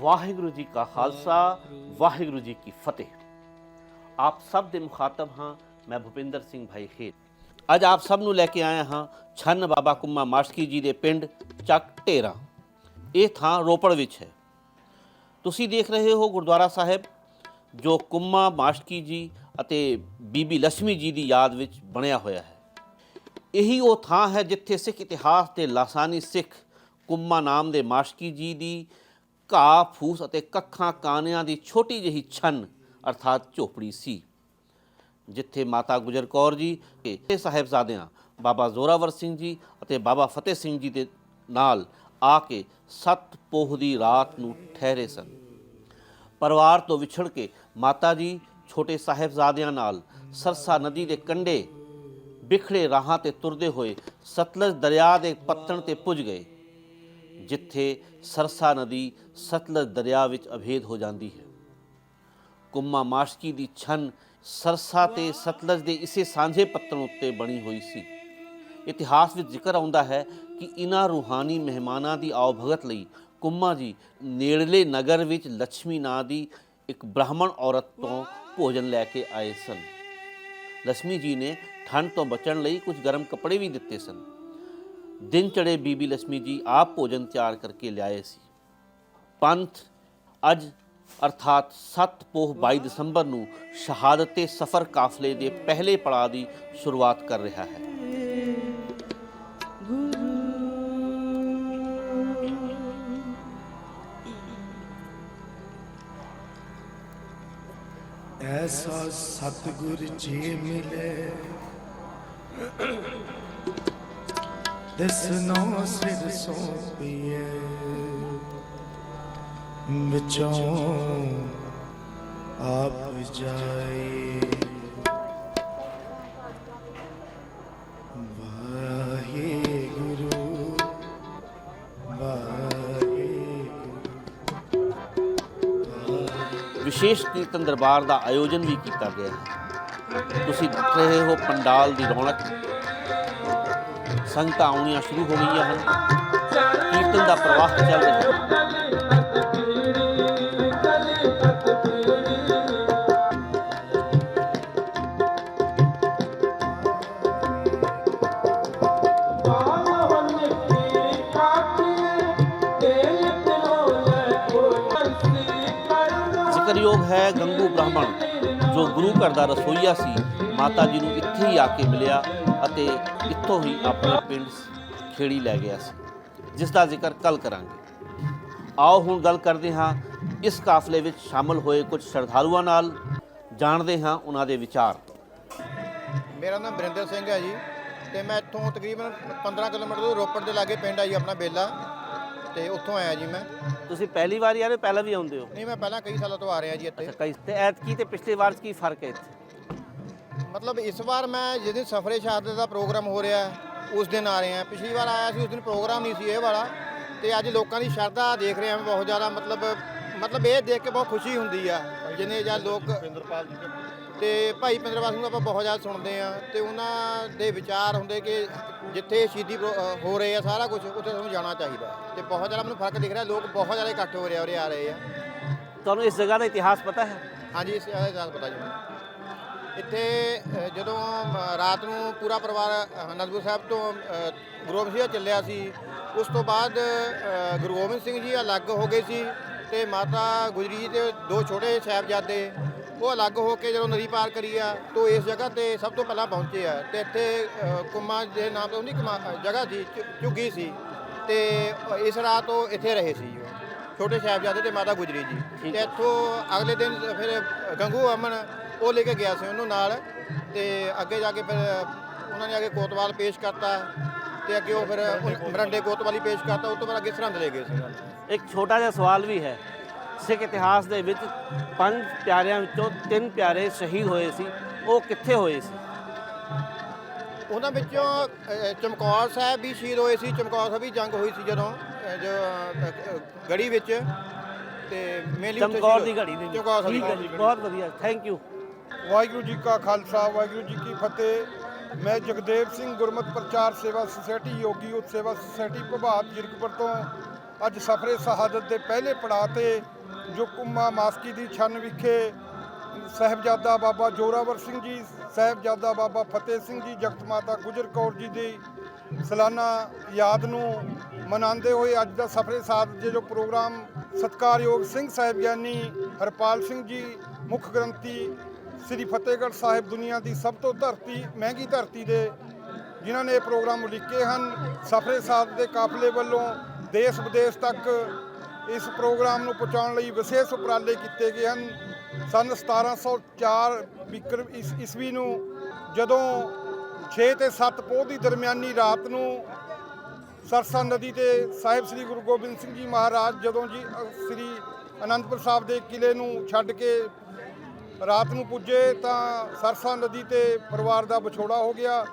ਵਾਹਿਗੁਰੂ ਜੀ ਕਾ ਖਾਲਸਾ ਵਾਹਿਗੁਰੂ ਜੀ ਕੀ ਫਤਿਹ। ਆਪ ਸਭ ਦੇ ਮੁਖਾਤਬ ਹਾਂ ਮੈਂ ਭੁਪਿੰਦਰ ਸਿੰਘ ਭਾਈ ਖੇਤ ਅੱਜ ਆਪ ਸਭ ਨੂੰ ਲੈ ਕੇ ਆਇਆ ਹਾਂ ਛੰਨ ਬਾਬਾ ਕੁੰਮਾ ਮਾਸ਼ਕੀ ਜੀ ਦੇ ਪਿੰਡ ਚੱਕ ਢੇਰਾ। ਇਹ ਥਾਂ ਰੋਪੜ ਵਿੱਚ ਹੈ। ਤੁਸੀਂ ਦੇਖ ਰਹੇ ਹੋ ਗੁਰਦੁਆਰਾ ਸਾਹਿਬ ਜੋ ਕੁੰਮਾ ਮਾਸ਼ਕੀ ਜੀ ਅਤੇ ਬੀਬੀ ਲక్ష్ਮੀ ਜੀ ਦੀ ਯਾਦ ਵਿੱਚ ਬਣਿਆ ਹੋਇਆ ਹੈ। ਇਹੀ ਉਹ ਥਾਂ ਹੈ ਜਿੱਥੇ ਸਿੱਖ ਇਤਿਹਾਸ ਦੇ ਲਾਸਾਨੀ ਸਿੱਖ ਕੁੰਮਾ ਨਾਮ ਦੇ ਮਾਸ਼ਕੀ ਜੀ ਦੀ ਘਾਹ, ਫੂਸ ਅਤੇ ਕੱਖਾਂ ਕਾਨਿਆਂ ਦੀ ਛੋਟੀ ਜਿਹੀ ਛੰਨ, ਅਰਥਾਤ ਝੋਪੜੀ ਸੀ। ਜਿੱਥੇ ਮਾਤਾ ਗੁਜਰ ਕੌਰ ਜੀ ਤੇ ਸਾਹਿਬਜ਼ਾਦਿਆਂ, ਬਾਬਾ ਜ਼ੋਰਾਵਰ ਸਿੰਘ ਜੀ ਅਤੇ ਬਾਬਾ ਫਤਿਹ ਸਿੰਘ ਜੀ ਦੇ ਨਾਲ ਆ ਕੇ ਸੱਤ ਪੋਹ ਦੀ ਰਾਤ ਨੂੰ ਠਹਿਰੇ ਸਨ। ਪਰਿਵਾਰ ਤੋਂ ਵਿਛੜ ਕੇ ਮਾਤਾ ਜੀ ਛੋਟੇ ਸਾਹਿਬਜ਼ਾਦਿਆਂ ਨਾਲ ਸਰਸਾ ਨਦੀ ਦੇ ਕੰਢੇ ਬਿਖੜੇ ਰਾਹਾਂ ਤੇ ਤੁਰਦੇ ਹੋਏ ਸਤਲਜ ਦਰਿਆ ਦੇ ਪੱਤਣ ਤੇ ਪੁੱਜ ਗਏ। ਜਿੱਥੇ ਸਰਸਾ ਨਦੀ ਸਤਲਜ ਦਰਿਆ ਵਿੱਚ ਅਭੇਦ ਹੋ ਜਾਂਦੀ ਹੈ। ਕੁੰਮਾ ਮਾਸ਼ਕੀ ਦੀ ਛਨ ਸਰਸਾ ਤੇ ਸਤਲਜ ਦੇ ਇਸੇ ਸਾਂਝੇ ਪੱਤਣ ਉੱਤੇ ਬਣੀ ਹੋਈ ਸੀ। ਇਤਿਹਾਸ ਵਿੱਚ ਜ਼ਿਕਰ ਆਉਂਦਾ ਹੈ ਕਿ ਇਨ੍ਹਾਂ ਰੂਹਾਨੀ ਮਹਿਮਾਨਾਂ ਦੀ ਆਉਭਗਤ ਲਈ ਕੁੰਮਾ ਜੀ ਨੇੜਲੇ ਨਗਰ ਵਿੱਚ ਲక్ష్ਮੀ ਨਾਂ ਦੀ ਇੱਕ ਬ੍ਰਾਹਮਣ ਔਰਤ ਤੋਂ ਭੋਜਨ ਲੈ ਕੇ ਆਏ ਸਨ। ਲక్ష్ਮੀ ਜੀ ਨੇ ਠੰਡ ਤੋਂ ਬਚਣ ਲਈ ਕੁਝ ਗਰਮ ਕੱਪੜੇ ਵੀ ਦਿੱਤੇ ਸਨ। ਦਿਨ ਚੜੇ ਬੀਬੀ ਲక్ష్ਮੀ ਜੀ ਆਪ ਭੋਜਨ ਤਿਆਰ ਕਰਕੇ ਲਿਆਏ ਸੀ। ਪੰਥ ਅੱਜ ਅਰਥਾਤ 7 ਪੋਹ 22 ਦਸੰਬਰ ਨੂੰ ਸ਼ਹਾਦਤ ਸਫਰ ਕਾਫਲੇ ਦੇ ਪਹਿਲੇ ਪੜਾਅ ਦੀ ਸ਼ੁਰੂਆਤ ਕਰ ਰਿਹਾ ਹੈ। ਐਸਾ ਸਤਿਗੁਰ ਜੀ ਮਿਲੇ ਤਿਸ ਸਿਰ ਸੋਪੀਏ। ਵਿਚੋਂ ਆਪ ਜਾਏ ਵਿਸ਼ੇਸ਼ ਕੀਰਤਨ ਦਰਬਾਰ ਦਾ ਆਯੋਜਨ ਵੀ ਕੀਤਾ ਗਿਆ। ਹੈ ਤੁਸੀਂ ਦੇਖ ਰਹੇ ਹੋ ਪੰਡਾਲ ਦੀ ਰੌਣਕ। ਸੰਗਤਾਂ ਆਉਣੀਆਂ ਸ਼ੁਰੂ ਹੋ ਗਈਆਂ ਹਨ। ਕੀਰਤਨ ਦਾ ਪ੍ਰਵਾਹ ਚੱਲ ਰਿਹਾ ਜ਼ਿਕਰਯੋਗ ਹੈ ਗੰਗੂ ਬ੍ਰਾਹਮਣ, ਜੋ ਗੁਰੂ ਘਰ ਦਾ ਰਸੋਈਆ ਸੀ। ਮਾਤਾ ਜੀ ਨੂੰ ਇੱਥੇ ਹੀ ਆ ਕੇ ਮਿਲਿਆ। ਅਤੇ ਇੱਥੋਂ ਹੀ ਆਪਣੇ ਪਿੰਡ ਖੇੜੀ ਲੈ ਗਿਆ ਸੀ ਜਿਸ ਦਾ ਜ਼ਿਕਰ ਕੱਲ ਕਰਾਂਗੇ। ਆਓ ਹੁਣ ਗੱਲ ਕਰਦੇ ਹਾਂ ਇਸ ਕਾਫਲੇ ਵਿੱਚ ਸ਼ਾਮਲ ਹੋਏ ਕੁਝ ਸ਼ਰਧਾਲੂਆਂ ਨਾਲ ਜਾਣਦੇ ਹਾਂ ਉਹਨਾਂ ਦੇ ਵਿਚਾਰ। ਮੇਰਾ ਨਾਮ ਬਰਿੰਦਰ ਸਿੰਘ ਹੈ ਜੀ ਤੇ ਮੈਂ ਇੱਥੋਂ ਤਕਰੀਬਨ 15 ਕਿਲੋਮੀਟਰ ਦੂਰ ਰੋਪੜ ਦੇ ਲਾਗੇ ਪਿੰਡ ਆ ਜੀ ਆਪਣਾ ਬੇਲਾ ਤੇ ਉੱਥੋਂ ਆਇਆ ਜੀ ਮੈਂ। ਤੁਸੀਂ ਪਹਿਲੀ ਵਾਰ ਯਾਰ ਪਹਿਲਾਂ ਵੀ ਆਉਂਦੇ ਹੋ? ਨਹੀਂ ਮੈਂ ਪਹਿਲਾਂ ਕਈ ਸਾਲਾਂ ਤੋਂ ਆ ਰਿਹਾ ਜੀ ਇੱਥੇ। ਅੱਛਾ ਕਈ ਤੇ ਐਤਕੀ ਤੇ ਪਿਛਲੇ ਵਾਰ 'ਚ ਕੀ ਫ਼ਰਕ ਹੈ ਇੱਥੇ? ਮਤਲਬ ਇਸ ਵਾਰ ਮੈਂ ਜਿਸ ਦਿਨ ਸਫਰੇ ਸ਼ਹਾਦਤ ਦਾ ਪ੍ਰੋਗਰਾਮ ਹੋ ਰਿਹਾ ਉਸ ਦਿਨ ਆ ਰਹੇ ਹਾਂ ਪਿਛਲੀ ਵਾਰ ਆਇਆ ਸੀ ਉਸ ਦਿਨ ਪ੍ਰੋਗਰਾਮ ਨਹੀਂ ਸੀ ਇਹ ਵਾਲਾ ਤੇ ਅੱਜ ਲੋਕਾਂ ਦੀ ਸ਼ਰਧਾ ਦੇਖ ਰਹੇ ਹਾਂ ਬਹੁਤ ਜ਼ਿਆਦਾ ਮਤਲਬ ਮਤਲਬ ਇਹ ਦੇਖ ਕੇ ਬਹੁਤ ਖੁਸ਼ੀ ਹੁੰਦੀ ਆ ਜਿੰਨੇ ਜਾਂ ਲੋਕ ਤੇ ਭਾਈ ਪਿੰਦਰਪਾਲ ਸਿੰਘ ਨੂੰ ਆਪਾਂ ਬਹੁਤ ਜ਼ਿਆਦਾ ਸੁਣਦੇ ਆ ਤੇ ਉਹਨਾਂ ਦੇ ਵਿਚਾਰ ਹੁੰਦੇ ਕਿ ਜਿੱਥੇ ਸ਼ਹੀਦੀ ਹੋ ਰਹੇ ਆ ਸਾਰਾ ਕੁਝ ਉੱਥੇ ਸਾਨੂੰ ਜਾਣਾ ਚਾਹੀਦਾ। ਤੇ ਬਹੁਤ ਜ਼ਿਆਦਾ ਮੈਨੂੰ ਫ਼ਰਕ ਦਿਖ ਰਿਹਾ ਲੋਕ ਬਹੁਤ ਜ਼ਿਆਦਾ ਇਕੱਠ ਹੋ ਰਹੇ ਆ ਉਰੇ ਆ ਰਹੇ ਆ ਤੁਹਾਨੂੰ ਇਸ ਜਗ੍ਹਾ ਦਾ ਇਤਿਹਾਸ ਪਤਾ ਹੈ ਹਾਂਜੀ ਇਸ ਇਹਦਾ ਇਤਿਹਾਸ ਪਤਾ ਜੀ ਮੈਨੂੰ। ਇੱਥੇ ਜਦੋਂ ਰਾਤ ਨੂੰ ਪੂਰਾ ਪਰਿਵਾਰ ਅਨੰਦਪੁਰ ਸਾਹਿਬ ਤੋਂ ਅ, ਗੁਰੂ ਗੋਬਿੰਦ ਸਿੰਘ ਜੀ ਚੱਲਿਆ ਸੀ ਉਸ ਤੋਂ ਬਾਅਦ ਗੁਰੂ ਗੋਬਿੰਦ ਸਿੰਘ ਜੀ ਅਲੱਗ ਹੋ ਗਏ ਸੀ ਤੇ ਮਾਤਾ ਗੁਜਰੀ ਜੀ ਤੇ ਦੋ ਛੋਟੇ ਸਾਹਿਬਜ਼ਾਦੇ ਉਹ ਅਲੱਗ ਹੋ ਕੇ ਜਦੋਂ ਨਦੀ ਪਾਰ ਕਰੀ ਆ ਤੋਂ ਇਸ ਜਗ੍ਹਾ ਤੇ ਸਭ ਤੋਂ ਪਹਿਲਾਂ ਪਹੁੰਚੇ ਆ ਤੇ ਇੱਥੇ ਕੁੰਮਾ ਦੇ ਨਾਮ ਤੋਂ ਉਹਦੀ ਜਗ੍ਹਾ ਸੀ ਝੁੱਗੀ ਸੀ ਤੇ ਇਸ ਰਾਤ ਉਹ ਇੱਥੇ ਰਹੇ ਸੀ ਛੋਟੇ ਸਾਹਿਬਜ਼ਾਦੇ ਤੇ ਮਾਤਾ ਗੁਜਰੀ ਜੀ ਤੇ। ਇੱਥੋਂ ਅਗਲੇ ਦਿਨ ਫਿਰ ਗੰਗੂ ਅਮਨ ਉਹ ਲੈ ਕੇ ਗਿਆ ਸੀ ਉਹਨੂੰ ਨਾਲ ਤੇ ਅੱਗੇ ਜਾ ਕੇ ਫਿਰ ਉਹਨਾਂ ਨੇ ਕੇ ਕੋਤਵਾਲ ਪੇਸ਼ ਕਰਤਾ ਤੇ ਅੱਗੇ ਉਹ ਫਿਰ ਉਹ ਮਰੰਡੇ ਕੋਤਵਾਲੀ ਪੇਸ਼ ਕਰਤਾ ਉਸ ਤੋਂ ਬਾਅਦ ਅੱਗੇ ਸਰਹੰਦ ਲੈ ਗਏ ਸੀ ਇੱਕ ਛੋਟਾ ਜਿਹਾ ਸਵਾਲ ਵੀ ਹੈ। ਸਿੱਖ ਇਤਿਹਾਸ ਦੇ ਵਿੱਚ ਪੰਜ ਪਿਆਰਿਆਂ ਵਿੱਚੋਂ ਤਿੰਨ ਪਿਆਰੇ ਸ਼ਹੀਦ ਹੋਏ ਸੀ। ਉਹ ਕਿੱਥੇ ਹੋਏ ਸੀ? ਉਹਨਾਂ ਵਿੱਚੋਂ ਅ, ਚਮਕੌਰ ਸਾਹਿਬ ਵੀ ਸ਼ਹੀਦ ਹੋਏ ਸੀ। ਚਮਕੌਰ ਸਾਹਿਬ ਵੀ ਜੰਗ ਹੋਈ ਸੀ ਜਦੋਂ ਅ, ਜੋ ਅ, ਅ, ਗੜੀ ਵਿੱਚ ਤੇ ਮੇਨਲੀ ਚਮਕੌਰ ਦੀ ਘੜੀ ਦੇ ਵਿੱਚ। ਚਮਕੌਰ ਸਾਹਿਬ ਠੀਕ ਹੈ ਜੀ ਬਹੁਤ ਵਧੀਆ। ਥੈਂਕ ਯੂ ਵਾਹਿਗੁਰੂ ਜੀ ਕਾ ਖਾਲਸਾ, ਵਾਹਿਗੁਰੂ ਜੀ ਕੀ ਫਤਿਹ। ਮੈਂ ਜਗਦੇਵ ਸਿੰਘ ਗੁਰਮਤ ਪ੍ਰਚਾਰ ਸੇਵਾ ਸੁਸਾਇਟੀ, ਯੋਗੀ ਉਤ ਸੇਵਾ ਸੁਸਾਇਟੀ ਪ੍ਰਭਾਤ ਜਿਰਕਪੁਰ ਤੋਂ। ਅੱਜ ਸਫਰੇ ਸ਼ਹਾਦਤ ਦੇ ਪਹਿਲੇ ਪੜਾਅ ਤੇ ਜੋ ਕੁੰਮਾ ਮਾਸਕੀ ਦੀ ਛੰਨ ਵਿਖੇ ਸਾਹਿਬਜ਼ਾਦਾ ਬਾਬਾ ਜੋਰਾਵਰ ਸਿੰਘ ਜੀ, ਸਾਹਿਬਜ਼ਾਦਾ ਬਾਬਾ ਫਤਿਹ ਸਿੰਘ ਜੀ, ਜਗਤ ਮਾਤਾ ਗੁਜਰ ਕੌਰ ਜੀ ਦੀ ਸਾਲਾਨਾ ਯਾਦ ਨੂੰ ਮਨਾਉਂਦੇ ਹੋਏ ਅੱਜ ਦਾ ਸਫਰੇ ਸ਼ਹਾਦਤ ਦੇ ਜੋ ਪ੍ਰੋਗਰਾਮ ਸਤਕਾਰਯੋਗ ਸਿੰਘ ਸਾਹਿਬ ਗਿਆਨੀ ਹਰਪਾਲ ਸਿੰਘ ਜੀ, ਮੁੱਖ ਗ੍ਰੰਥੀ ਸ੍ਰੀ ਫਤਿਹਗੜ੍ਹ ਸਾਹਿਬ ਦੁਨੀਆ ਦੀ ਸਭ ਤੋਂ ਧਰਤੀ, ਮਹਿੰਗੀ ਧਰਤੀ ਦੇ ਜਿਨ੍ਹਾਂ ਨੇ ਇਹ ਪ੍ਰੋਗਰਾਮ ਉਲੀਕੇ ਹਨ, ਸਫਰੇ ਸਾਥ ਦੇ ਕਾਫਲੇ ਵੱਲੋਂ ਦੇਸ਼ ਵਿਦੇਸ਼ ਤੱਕ ਇਸ ਪ੍ਰੋਗਰਾਮ ਨੂੰ ਪਹੁੰਚਾਉਣ ਲਈ ਵਿਸ਼ੇਸ਼ ਉਪਰਾਲੇ ਕੀਤੇ ਗਏ ਹਨ। ਸਨ 1704 ਵਿਕਰਮ ਈਸ- ਈਸਵੀ ਨੂੰ ਜਦੋਂ 6 ਤੇ 7 ਪੋਹ ਦੀ ਦਰਮਿਆਨੀ ਰਾਤ ਨੂੰ ਸਰਸਾ ਨਦੀ ਤੇ ਸਾਹਿਬ ਸ੍ਰੀ ਗੁਰੂ ਗੋਬਿੰਦ ਸਿੰਘ ਜੀ ਮਹਾਰਾਜ ਜਦੋਂ ਜੀ ਸ੍ਰੀ ਅਨੰਦਪੁਰ ਸਾਹਿਬ ਦੇ ਕਿਲੇ ਨੂੰ ਛੱਡ ਕੇ ਰਾਤ ਨੂੰ ਪੁੱਜੇ ਤਾਂ ਸਰਸਾ ਨਦੀ ਤੇ ਪਰਿਵਾਰ ਦਾ ਵਿਛੋੜਾ ਹੋ ਗਿਆ।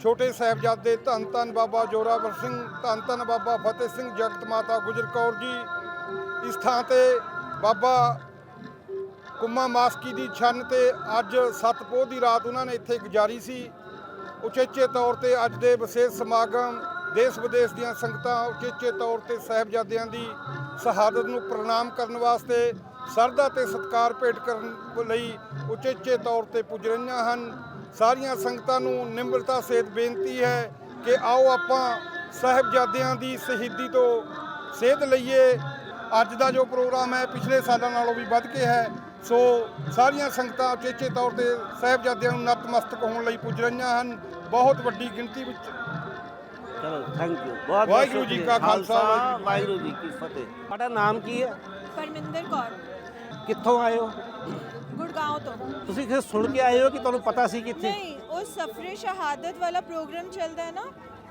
ਛੋਟੇ ਸਾਹਿਬਜ਼ਾਦੇ ਧੰਨ ਧੰਨ ਬਾਬਾ ਜੋਰਾਵਰ ਸਿੰਘ, ਧੰਨ ਧੰਨ ਬਾਬਾ ਫਤਿਹ ਸਿੰਘ, ਜਗਤ ਮਾਤਾ ਗੁਜਰ ਕੌਰ ਜੀ। ਇਸ ਥਾਂ ਤੇ ਬਾਬਾ ਕੁੰਮਾ ਮਾਸਕੀ ਦੀ ਛੰਨ ਤੇ ਅੱਜ ਸੱਤ ਪੋਹ ਦੀ ਰਾਤ ਉਹਨਾਂ ਨੇ ਇੱਥੇ ਗੁਜ਼ਾਰੀ ਸੀ। ਉਚੇਚੇ ਤੌਰ ਤੇ ਅੱਜ ਦੇ ਵਿਸ਼ੇਸ਼ ਸਮਾਗਮ ਦੇਸ਼ ਵਿਦੇਸ਼ ਦੀਆਂ ਸੰਗਤਾਂ ਉਚੇਚੇ ਤੌਰ ਤੇ ਸਾਹਿਬਜ਼ਾਦਿਆਂ ਦੀ ਸ਼ਹਾਦਤ ਨੂੰ ਪ੍ਰਣਾਮ ਕਰਨ ਵਾਸਤੇ ਸਰਦਾ ਤੇ ਸਤਕਾਰ ਭੇਟ ਕਰਨ ਲਈ ਉਚੇਚੇ ਤੌਰ ਤੇ ਪੁੱਜ ਰਹੀਆਂ ਹਨ। ਸਾਰੀਆਂ ਸੰਗਤਾਂ ਨੂੰ ਨਿਮਰਤਾ ਸਹਿਤ ਬੇਨਤੀ ਹੈ ਕਿ ਆਓ ਆਪਾਂ ਸਾਹਿਬਜ਼ਾਦਿਆਂ ਦੀ ਸ਼ਹੀਦੀ ਤੋਂ ਸੇਧ ਲਈਏ। ਅੱਜ ਦਾ ਜੋ ਪ੍ਰੋਗਰਾਮ ਹੈ ਪਿਛਲੇ ਸਾਲਾਂ ਨਾਲੋਂ ਵੀ ਵੱਧ ਕੇ ਹੈ। ਸੋ ਸਾਰੀਆਂ ਸੰਗਤਾਂ ਉਚੇਚੇ ਤੌਰ ਤੇ ਸਾਹਿਬਜ਼ਾਦਿਆਂ ਨੂੰ ਨਤਮਸਤਕ ਹੋਣ ਲਈ ਪੁੱਜ ਰਹੀਆਂ ਹਨ। ਬਹੁਤ ਵੱਡੀ ਗਿਣਤੀ ਵਿੱਚ ਚਲੋ ਥੈਂਕ ਯੂ ਬਹੁਤ ਵਾਹਿਗੁਰੂ ਜੀ ਕਾ ਖਾਲਸਾ, ਵਾਹਿਗੁਰੂ ਵਾਹਿਗੁਰੂ ਜੀ ਕੀ ਫਤਿਹ। ਤੁਹਾਡਾ ਨਾਮ ਕੀ ਹੈ? ਪਰਮਿੰਦਰ ਕੌਰ। ਕਿੱਥੋਂ ਆਏ ਹੋ? ਗੁੜਗਾਉਂ ਤੋਂ। ਤੁਸੀਂ ਕਿਸੇ ਸੁਣ ਕੇ ਆਏ ਹੋ ਕਿ ਤੁਹਾਨੂੰ ਪਤਾ ਸੀ ਕਿੱਥੇ ਨਹੀਂ ਉਹ ਸਫਰੇ ਸ਼ਹਾਦਤ ਵਾਲਾ ਪ੍ਰੋਗਰਾਮ ਚੱਲਦਾ ਹੈ ਨਾ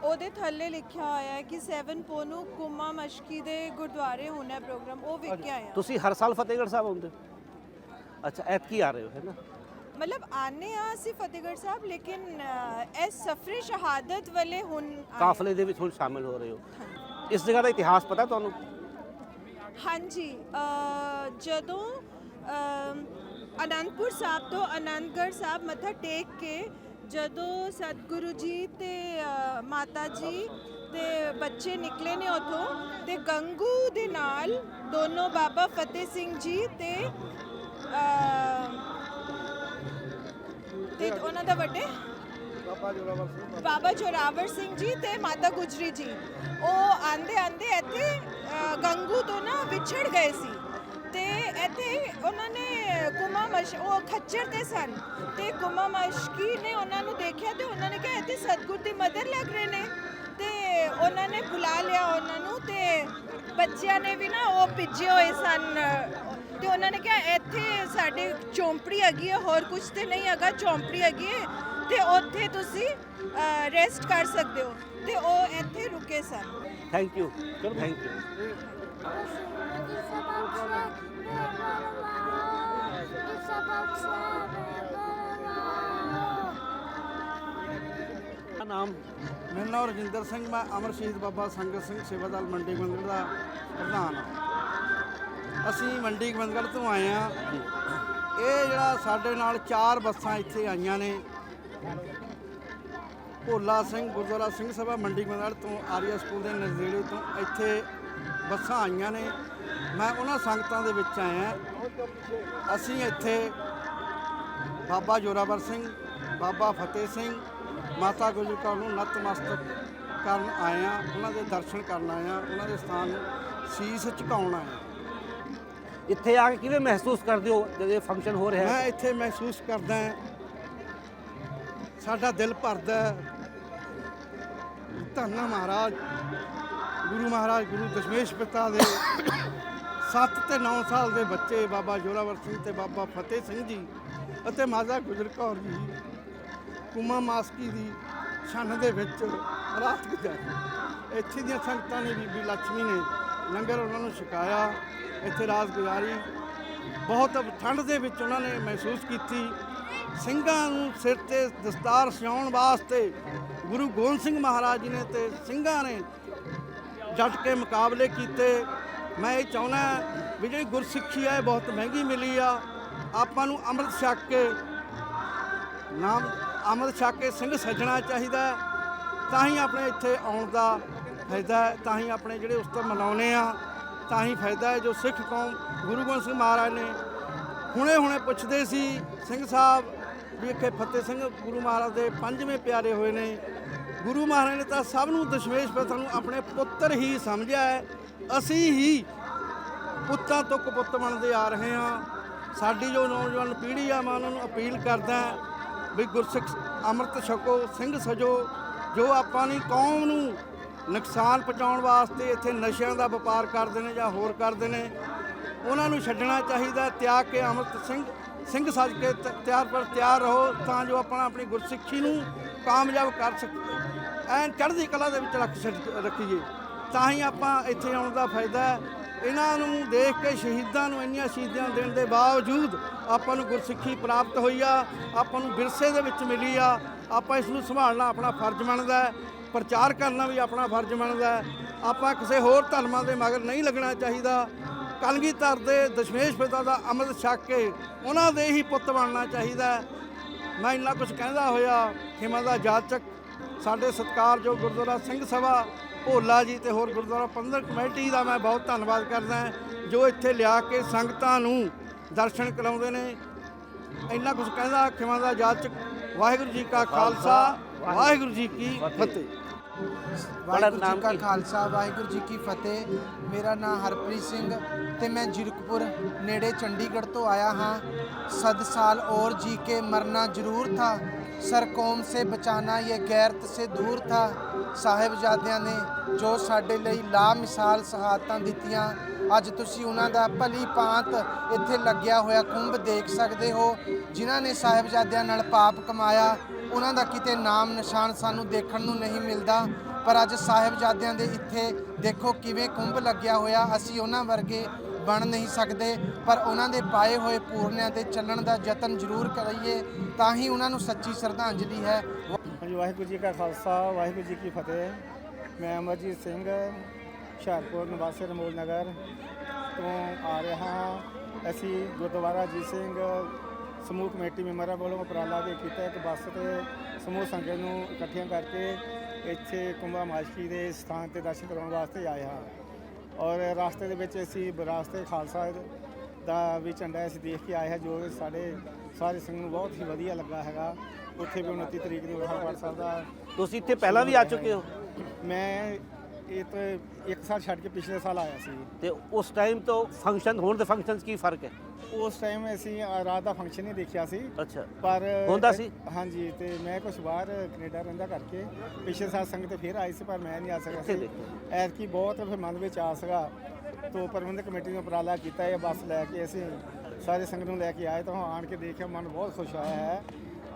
ਉਹਦੇ ਥੱਲੇ ਲਿਖਿਆ ਹੋਇਆ ਹੈ ਕਿ 7 ਪੋ ਨੂੰ ਕੁਮਾ ਮਸ਼ਕੀ ਦੇ ਗੁਰਦੁਆਰੇ ਹੋਣਾ ਹੈ ਪ੍ਰੋਗਰਾਮ ਉਹ ਵੇਖ ਕੇ ਆਇਆ ਤੁਸੀਂ ਹਰ ਸਾਲ ਫਤਿਹਗੜ੍ਹ ਸਾਹਿਬ ਆਉਂਦੇ ਹੋ? ਅੱਛਾ ਐਤਕੀ ਆ ਰਹੇ ਹੋ ਹੈ ਨਾ? ਮਤਲਬ ਆਨੇ ਆ ਅਸੀਂ ਫਤਿਹਗੜ੍ਹ ਸਾਹਿਬ ਲੇਕਿਨ ਅ, ਇਸ ਸਫਰੇ ਸ਼ਹਾਦਤ ਵਾਲੇ ਹੁਣ ਆਏ। ਕਾਫਲੇ ਦੇ ਵਿੱਚ ਹੁਣ ਸ਼ਾਮਿਲ ਹੋ ਰਹੇ ਹੋ। ਇਸ ਜਗ੍ਹਾ ਦਾ ਇਤਿਹਾਸ ਪਤਾ ਤੁਹਾਨੂੰ? ਹਾਂਜੀ ਜਦੋਂ ਅਨੰਦਪੁਰ ਸਾਹਿਬ ਤੋਂ ਆਨੰਦਗੜ੍ਹ ਸਾਹਿਬ ਮੱਥਾ ਟੇਕ ਕੇ ਜਦੋਂ ਸਤਿਗੁਰੂ ਜੀ ਤੇ ਮਾਤਾ ਜੀ ਤੇ ਬੱਚੇ ਨਿਕਲੇ ਨੇ ਉਥੋਂ ਤੇ ਗੰਗੂ ਦੇ ਨਾਲ ਦੋਨੋਂ ਬਾਬਾ ਫਤਿਹ ਸਿੰਘ ਜੀ ਤੇ ਤੇ ਉਹਨਾਂ ਦਾ ਵੱਡੇ ਬਾਬਾ ਜੋਰਾਵਰ ਸਿੰਘ ਜੀ ਤੇ ਮਾਤਾ ਗੁਜਰੀ ਜੀ। ਉਹ ਆਂਦੇ ਆਂਦੇ ਇੱਥੇ ਗੰਗੂ ਤੋਂ ਨਾ ਵਿਛੜ ਗਏ ਸੀ। ਤੇ ਇੱਥੇ ਉਹਨਾਂ ਨੇ ਕੁਮਾ ਮਸ਼ ਉਹ ਖੱਚਰ ਤੇ ਸਨ। ਤੇ ਕੁਮਾ ਮਸ਼ਕੀ ਨੇ ਉਹਨਾਂ ਨੂੰ ਦੇਖਿਆ ਤੇ ਉਹਨਾਂ ਨੇ ਕਿਹਾ, ਇੱਥੇ ਸਤਗੁਰ ਦੀ ਮਦਰ ਲੱਗ ਰਹੇ ਨੇ। ਤੇ ਉਹਨਾਂ ਨੇ ਬੁਲਾ ਲਿਆ ਉਹਨਾਂ ਨੂੰ ਤੇ ਬੱਚਿਆਂ ਨੇ ਵੀ ਨਾ ਉਹ ਭਿੱਜੇ ਹੋਏ ਸਨ। ਤੇ ਉਹਨਾਂ ਨੇ ਕਿਹਾ, ਇੱਥੇ ਸਾਡੇ ਚੌਂਪੜੀ ਹੈਗੀ ਹੈ ਹੋਰ ਕੁਝ ਤੇ ਨਹੀਂ ਹੈਗਾ, ਚੌਂਪੜੀ ਹੈਗੀ ਹੈ ਤੇ ਉੱਥੇ ਤੁਸੀਂ ਰੈਸਟ ਕਰ ਸਕਦੇ ਹੋ। ਤੇ ਉਹ ਇੱਥੇ ਰੁਕੇ ਸਨ। ਥੈਂਕ ਯੂ ਥੈਂਕ ਯੂ ਨਾਮ ਮੇਰਾ ਨਾਮ ਰਜਿੰਦਰ ਸਿੰਘ ਮੈਂ ਅਮਰ ਸ਼ਹੀਦ ਬਾਬਾ ਸੰਗਤ ਸਿੰਘ ਸੇਵਾਦਲ ਮੰਡੀ ਗੋਬਿੰਦਗੜ੍ਹ ਦਾ ਪ੍ਰਧਾਨ ਹਾਂ। ਅਸੀਂ ਮੰਡੀ ਗੋਬਿੰਦਗੜ੍ਹ ਤੋਂ ਆਏ ਆ ਇਹ ਜਿਹੜਾ ਸਾਡੇ ਨਾਲ ਚਾਰ ਬੱਸਾਂ ਇੱਥੇ ਆਈਆਂ ਨੇ। ਭੋਲਾ ਸਿੰਘ ਗੁਰਦੁਆਰਾ ਸਿੰਘ ਸਭਾ ਮੰਡੀ ਗੋਬਿੰਦਗੜ੍ਹ ਤੋਂ ਆਰੀਆ ਸਕੂਲ ਦੇ ਨਜ਼ਦੀਕ ਤੋਂ ਇੱਥੇ ਬੱਸਾਂ ਆਈਆਂ ਨੇ। ਮੈਂ ਉਹਨਾਂ ਸੰਗਤਾਂ ਦੇ ਵਿੱਚ ਆਇਆ। ਅਸੀਂ ਇੱਥੇ ਬਾਬਾ ਜੋਰਾਵਰ ਸਿੰਘ ਬਾਬਾ ਫਤਿਹ ਸਿੰਘ ਮਾਤਾ ਗੁਜਰ ਕੌਰ ਨੂੰ ਨਤਮਸਤਕ ਕਰਨ ਆਏ ਆ ਉਹਨਾਂ ਦੇ ਦਰਸ਼ਨ ਕਰਨ ਆਏ ਆ ਉਹਨਾਂ ਦੇ ਸਥਾਨ ਨੂੰ ਸੀਸ ਝੁਕਾਉਣ ਆਏ ਆ ਇੱਥੇ ਆ ਕੇ ਕਿਵੇਂ ਮਹਿਸੂਸ ਕਰਦੇ ਹੋ ਜਦੋਂ ਇਹ ਫੰਕਸ਼ਨ ਹੋ ਰਿਹਾ ਮੈਂ ਹੈ ਇੱਥੇ ਮਹਿਸੂਸ ਕਰਦਾ ਹਾਂ ਸਾਡਾ ਦਿਲ ਭਰਦਾ ਧੰਨਾ ਮਹਾਰਾਜ, ਗੁਰੂ ਮਹਾਰਾਜ, ਗੁਰੂ ਦਸ਼ਮੇਸ਼ ਪਿਤਾ ਦੇ 7 ਤੇ 9 ਸਾਲ ਦੇ ਬੱਚੇ ਬਾਬਾ ਜੋਰਾਵਰ ਸਿੰਘ ਤੇ ਬਾਬਾ ਫਤਿਹ ਸਿੰਘ ਜੀ ਅਤੇ ਮਾਤਾ ਗੁਜਰ ਕੌਰ ਜੀ, ਕੁਮਾ ਮਾਸਕੀ ਦੀ ਛੰਨ ਦੇ ਵਿੱਚ ਰਾਤ ਗੁਜ਼ਾਰੀ। ਇੱਥੇ ਦੀਆਂ ਸੰਗਤਾਂ ਨੇ ਬੀਬੀ ਲక్ష్ਮੀ ਨੇ ਲੰਗਰ ਉਹਨਾਂ ਨੂੰ ਛਕਾਇਆ। ਇੱਥੇ ਰਾਤ ਗੁਜ਼ਾਰੀ। ਬਹੁਤ ਠੰਡ ਦੇ ਵਿੱਚ ਉਹਨਾਂ ਨੇ ਮਹਿਸੂਸ ਕੀਤੀ। ਸਿੰਘਾਂ ਨੂੰ ਸਿਰ ਤੇ ਦਸਤਾਰ ਸਿਉਣ ਵਾਸਤੇ ਗੁਰੂ ਗੋਬਿੰਦ ਸਿੰਘ ਮਹਾਰਾਜ ਜੀ ਨੇ ਤੇ ਸਿੰਘਾਂ ਨੇ ਜੱਟ ਕੇ ਮੁਕਾਬਲੇ ਕੀਤੇ। ਮੈਂ ਇਹ ਚਾਹੁੰਦਾ ਵੀ ਜਿਹੜੀ ਗੁਰਸਿੱਖੀ ਆ, ਇਹ ਬਹੁਤ ਮਹਿੰਗੀ ਮਿਲੀ ਆ। ਆਪਾਂ ਨੂੰ ਅੰਮ੍ਰਿਤ ਛਕ ਕੇ ਨਾਮ ਅੰਮ੍ਰਿਤ ਛਕ ਕੇ ਸਿੰਘ ਸੱਜਣਾ ਚਾਹੀਦਾ ਤਾਂ ਹੀ ਆਪਣੇ ਇੱਥੇ ਆਉਣ ਦਾ ਫਾਇਦਾ ਹੈ, ਤਾਂ ਹੀ ਆਪਣੇ ਜਿਹੜੇ ਉਸ ਤੋਂ ਮਨਾਉਨੇ ਆ, ਤਾਂ ਹੀ ਫਾਇਦਾ ਹੈ ਜੋ ਸਿੱਖ ਕੌਮ ਗੁਰੂ ਗੋਬਿੰਦ ਸਿੰਘ ਮਹਾਰਾਜ ਨੇ ਹੁਣੇ ਹੁਣੇ ਪੁੱਛਦੇ ਸੀ ਸਿੰਘ ਸਾਹਿਬ ਵੀ ਇੱਥੇ ਫਤਿਹ ਸਿੰਘ ਗੁਰੂ ਮਹਾਰਾਜ ਦੇ ਪੰਜਵੇਂ ਪਿਆਰੇ ਹੋਏ ਨੇ। ਗੁਰੂ ਮਹਾਰਾਜ ਨੇ ਤਾਂ ਸਭ ਨੂੰ ਦਸ਼ਮੇਸ਼ ਪਿਤਾ ਨੂੰ ਆਪਣੇ ਪੁੱਤਰ ਹੀ ਸਮਝਿਆ ਹੈ। ਅਸੀਂ ਹੀ ਪੁੱਤਾਂ ਤੋਂ ਕਪੁੱਤ ਬਣਦੇ ਆ ਰਹੇ ਹਾਂ। ਸਾਡੀ ਜੋ ਨੌਜਵਾਨ ਪੀੜ੍ਹੀ ਆ, ਮੈਂ ਉਹਨਾਂ ਨੂੰ ਅਪੀਲ ਕਰਦਾ ਵੀ ਗੁਰਸਿੱਖ ਅੰਮ੍ਰਿਤ ਛਕੋ, ਸਿੰਘ ਸਜੋ। ਜੋ ਆਪਾਂ ਨੇ ਕੌਮ ਨੂੰ ਨੁਕਸਾਨ ਪਹੁੰਚਾਉਣ ਵਾਸਤੇ ਇੱਥੇ ਨਸ਼ਿਆਂ ਦਾ ਵਪਾਰ ਕਰਦੇ ਨੇ ਜਾਂ ਹੋਰ ਕਰਦੇ ਨੇ ਉਹਨਾਂ ਨੂੰ ਛੱਡਣਾ ਚਾਹੀਦਾ, ਤਿਆਗ ਕੇ ਅੰਮ੍ਰਿਤ ਸਿੰਘ ਸਿੰਘ ਸਜ ਕੇ ਤ- ਤਿਆਰ ਪਰ ਤਿਆਰ ਰਹੋ ਤਾਂ ਜੋ ਆਪਣਾ ਆਪਣੀ ਗੁਰਸਿੱਖੀ ਨੂੰ ਕਾਮਯਾਬ ਕਰ ਸਕੀਏ। ਐਨ ਚੜ੍ਹਦੀ ਕਲਾ ਦੇ ਵਿੱਚ ਰੱਖ ਸਕ- ਰੱਖੀਏ। ਤਾਂ ਹੀ ਆਪਾਂ ਇੱਥੇ ਆਉਣ ਦਾ ਫਾਇਦਾ ਹੈ। ਇਹਨਾਂ ਨੂੰ ਦੇਖ ਕੇ ਸ਼ਹੀਦਾਂ ਨੂੰ ਇੰਨੀਆਂ ਸ਼ਹੀਦੀਆਂ ਦੇਣ ਦੇ ਬਾਵਜੂਦ ਆਪਾਂ ਨੂੰ ਗੁਰਸਿੱਖੀ ਪ੍ਰਾਪਤ ਹੋਈ ਆ, ਆਪਾਂ ਨੂੰ ਵਿਰਸੇ ਦੇ ਵਿੱਚ ਮਿਲੀ ਆ। ਆਪਾਂ ਇਸ ਨੂੰ ਸੰਭਾਲਣਾ ਆਪਣਾ ਫਰਜ਼ ਬਣਦਾ ਹੈ, ਪ੍ਰਚਾਰ ਕਰਨਾ ਵੀ ਆਪਣਾ ਫਰਜ਼ ਬਣਦਾ ਹੈ। ਆਪਾਂ ਕਿਸੇ ਹੋਰ ਧਰਮਾਂ ਦੇ ਮਗਰ ਨਹੀਂ ਲੱਗਣਾ ਚਾਹੀਦਾ। ਕਲਗੀਧਰ ਦੇ ਦਸ਼ਮੇਸ਼ ਪਿਤਾ ਦਾ ਅੰਮ੍ਰਿਤ ਛਕ ਕੇ ਉਹਨਾਂ ਦੇ ਹੀ ਪੁੱਤ ਬਣਨਾ ਚਾਹੀਦਾ ਮੈਂ ਇੰਨਾ ਕੁਝ ਕਹਿੰਦਾ ਹੋਇਆ ਹਿਮਾਂ ਦਾ ਜਾਚਕ ਸਾਡੇ ਸਤਿਕਾਰਯੋਗ ਗੁਰਦੁਆਰਾ ਸਿੰਘ ਸਭਾ ਭੋਲਾ ਜੀ ਤੇ ਹੋਰ ਗੁਰਦੁਆਰਾ ਪ੍ਰਬੰਧਕ ਕਮੇਟੀ ਦਾ ਮੈਂ ਬਹੁਤ ਧੰਨਵਾਦ ਕਰਦਾ ਜੋ ਇੱਥੇ ਲਿਆ ਕੇ ਸੰਗਤਾਂ ਨੂੰ ਦਰਸ਼ਨ ਕਰਾਉਂਦੇ ਨੇ। ਇੰਨਾ ਕੁਝ ਕਹਿੰਦਾ ਖਿਮਾਂ ਦਾ ਜਾਚਕ ਵਾਹਿਗੁਰੂ ਜੀ ਕਾ ਖਾਲਸਾ ਵਾਹਿਗੁਰੂ ਜੀ ਕੀ ਫਤਿਹ। ਵਾਹਿਗੁਰੂ ਜੀ ਕਾ ਖਾਲਸਾ ਵਾਹਿਗੁਰੂ ਜੀ ਕੀ ਫਤਿਹ। ਮੇਰਾ ਨਾਮ ਹਰਪ੍ਰੀਤ ਸਿੰਘ ਤੇ ਮੈਂ ਜਿਰਕਪੁਰ ਨੇੜੇ ਚੰਡੀਗੜ੍ਹ ਤੋਂ ਆਇਆ ਹਾਂ। ਸਦ ਸਾਲ ਔਰ ਜੀ ਕੇ ਮਰਨਾ ਜ਼ਰੂਰ ਥਾ। ਸਰ ਕੌਮ ਸੇ ਬਚਾਨਾ ਇਹ ਗੈਰਤ ਸੇ ਦੂਰ ਥਾ। ਸਾਹਿਬਜ਼ਾਦਿਆਂ ਨੇ ਜੋ ਸਾਡੇ ਲਈ ਲਾ ਮਿਸਾਲ ਸਹਾਤਾਂ ਦਿੱਤੀਆਂ ਅੱਜ ਤੁਸੀਂ ਉਹਨਾਂ ਦਾ ਭਲੀ ਪਾਂਤ ਇੱਥੇ ਲੱਗਿਆ ਹੋਇਆ ਕੁੰਭ ਦੇਖ ਸਕਦੇ ਹੋ ਜਿਨ੍ਹਾਂ ਨੇ ਸਾਹਿਬਜ਼ਾਦਿਆਂ ਨਾਲ ਪਾਪ ਕਮਾਇਆ। ਉਹਨਾਂ ਦਾ ਕਿਤੇ ਨਾਮ ਨਿਸ਼ਾਨ ਸਾਨੂੰ ਦੇਖਣ ਨੂੰ ਨਹੀਂ ਮਿਲਦਾ। ਪਰ ਅੱਜ ਸਾਹਿਬਜ਼ਾਦਿਆਂ ਦੇ ਇੱਥੇ ਦੇਖੋ ਕਿਵੇਂ ਕੁੰਭ ਲੱਗਿਆ ਹੋਇਆ, ਅਸੀਂ ਉਹਨਾਂ ਵਰਗੇ ਬਣ ਨਹੀਂ ਸਕਦੇ। ਪਰ ਉਹਨਾਂ ਦੇ ਪਾਏ ਹੋਏ ਪੂਰਨਿਆਂ ਤੇ ਚੱਲਣ ਦਾ ਯਤਨ ਜ਼ਰੂਰ ਕਰੀਏ, ਤਾਂ ਹੀ ਉਹਨਾਂ ਨੂੰ ਸੱਚੀ ਸ਼ਰਧਾਂਜਲੀ ਹੈ। ਵਾਹਿਗੁਰੂ ਜੀ ਕਾ ਖਾਲਸਾ, ਵਾਹਿਗੁਰੂ ਜੀ ਕੀ ਫਤਿਹ। ਮੈਂ ਅਮਰਜੀਤ ਸਿੰਘ, ਹੁਸ਼ਿਆਰਪੁਰ, ਨਿਵਾਸੀ ਰਮੋਲ ਨਗਰ ਤੋਂ ਆ ਰਿਹਾ ਹਾਂ। ਅਸੀਂ ਗੁਰਦੁਆਰਾ ਅਜੀਤ ਸਿੰਘ ਸਮੂਹ ਕਮੇਟੀ ਮੈਂਬਰਾਂ ਵੱਲੋਂ ਉਪਰਾਲਾ ਦੇ ਕੀਤਾ। ਇੱਕ ਬੱਸ ਤੇ ਸਮੂਹ ਸੰਗਤ ਨੂੰ ਇਕੱਠੀਆਂ ਕਰਕੇ ਇੱਥੇ ਕੁੰਭਾ ਮਾਸ਼ਕੀ ਦੇ ਸਥਾਨ ਤੇ ਦਰਸ਼ਨ ਕਰਾਉਣ ਵਾਸਤੇ ਆਏ ਹਾਂ। ਔਰ ਰਾਸਤੇ ਦੇ ਵਿੱਚ ਅਸੀਂ ਵਿਰਾਸਤੇ ਖਾਲਸਾ ਦਾ ਵੀ ਝੰਡਾ ਅਸੀਂ ਦੇਖ ਕੇ ਆਏ ਹਾਂ ਜੋ ਕਿ ਸਾਡੇ ਸਾਰੇ ਸਿੰਘ ਨੂੰ ਬਹੁਤ ਹੀ ਵਧੀਆ ਲੱਗਾ ਹੈਗਾ। ਉੱਥੇ ਵੀ 29 ਤਰੀਕ ਨੂੰ ਅਖੰਡ ਸਾਹਿਬ ਦਾ ਤੁਸੀਂ ਇੱਥੇ ਪਹਿਲਾਂ ਵੀ ਆ ਚੁੱਕੇ ਹੋ। ਮੈਂ ਇਹ ਤੋਂ ਇੱਕ ਸਾਲ ਛੱਡ ਕੇ ਪਿਛਲੇ ਸਾਲ ਆਇਆ ਸੀ। ਤੇ ਉਸ ਟਾਈਮ ਤੋਂ ਫੰਕਸ਼ਨ ਹੋਣ ਦੇ ਫੰਕਸ਼ਨਸ ਕੀ ਫ਼ਰਕ ਹੈ? ਉਸ ਟਾਈਮ ਅਸੀਂ ਰਾਤ ਦਾ ਫੰਕਸ਼ਨ ਨਹੀਂ ਦੇਖਿਆ ਸੀ। ਅੱਛਾ। ਪਰ ਹੁੰਦਾ ਸੀ? ਹਾਂਜੀ ਤੇ ਮੈਂ ਕੁਝ ਬਾਹਰ ਕੈਨੇਡਾ ਰਹਿੰਦਾ ਕਰਕੇ ਪਿਛਲੇ ਸਾਲ ਸੰਗਤ ਫਿਰ ਆਈ ਸੀ ਪਰ ਮੈਂ ਨਹੀਂ ਆ ਸਕਿਆ ਸੀ। ਐਤਕੀ ਬਹੁਤ ਫਿਰ ਮਨ ਵਿੱਚ ਆ ਸੀਗਾ। ਤੋਂ ਪ੍ਰਬੰਧਕ ਕਮੇਟੀ ਨੇ ਉਪਰਾਲਾ ਕੀਤਾ ਇਹ ਬੱਸ ਲੈ ਕੇ ਅਸੀਂ ਸਾਰੇ ਸੰਗਤ ਨੂੰ ਲੈ ਕੇ ਆਏ ਤਾਂ ਆਣ ਕੇ ਦੇਖਿਆ ਮਨ ਬਹੁਤ ਖੁਸ਼ ਹੋਇਆ ਹੈ।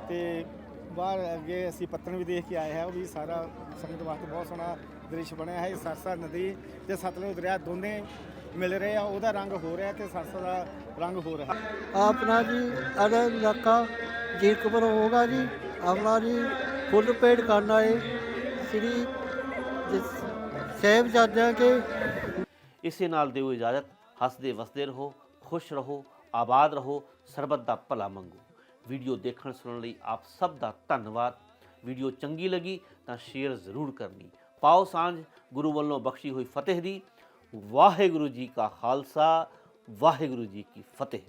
ਤੇ ਬਾਹਰ ਅੱਗੇ ਅਸੀਂ ਪੱਤਨ ਵੀ ਦੇਖ ਕੇ ਆਏ ਹੈ ਉਹ ਵੀ ਸਾਰਾ ਸੰਗਤ ਵਾਸਤੇ ਬਹੁਤ ਸੋਹਣਾ ਦ੍ਰਿਸ਼ ਬਣਿਆ ਹੈ। ਸਰਸਾ ਨਦੀ ਤੇ ਸਤਲੁਜ ਦਰਿਆ ਦੋਨੇ ਮਿਲ ਰਹੇ ਆ ਉਹਦਾ ਰੰਗ ਹੋ ਰਿਹਾ ਤੇ ਸਰਸਾ ਦਾ ਰੰਗ ਹੋ ਰਿਹਾ। ਆਪਣਾ ਜੀ ਅਦਰ ਇਲਾਕਾ ਜੀਰਕਪੁਰ ਹੋਗਾ ਜੀ। ਆਪਣਾ ਜੀ ਫੁੱਲ ਪੇੜ ਕਰਨਾ ਹੈ ਸ੍ਰੀ ਜਿਸ- ਸਾਹਿਬਜ਼ਾਦਿਆਂ ਕੇ। ਇਸੇ ਨਾਲ ਦਿਓ ਇਜਾਜ਼ਤ ਹੱਸਦੇ ਵਸਦੇ ਰਹੋ ਖੁਸ਼ ਰਹੋ ਆਬਾਦ ਰਹੋ ਸਰਬਤ ਦਾ ਭਲਾ ਮੰਗੋ। ਵੀਡੀਓ ਦੇਖਣ ਸੁਣਨ ਲਈ ਆਪ ਸਭ ਦਾ ਧੰਨਵਾਦ। ਵੀਡੀਓ ਚੰਗੀ ਲੱਗੀ ਤਾਂ ਸ਼ੇਅਰ ਜ਼ਰੂਰ ਕਰਨੀ। ਪਾਓ ਸਾਂਝ, ਗੁਰੂ ਵੱਲੋਂ ਬਖਸ਼ੀ ਹੋਈ ਫਤਿਹ ਦੀ। ਵਾਹਿਗੁਰੂ ਜੀ ਕਾ ਖਾਲਸਾ, ਵਾਹਿਗੁਰੂ ਜੀ ਕੀ ਫਤਿਹ।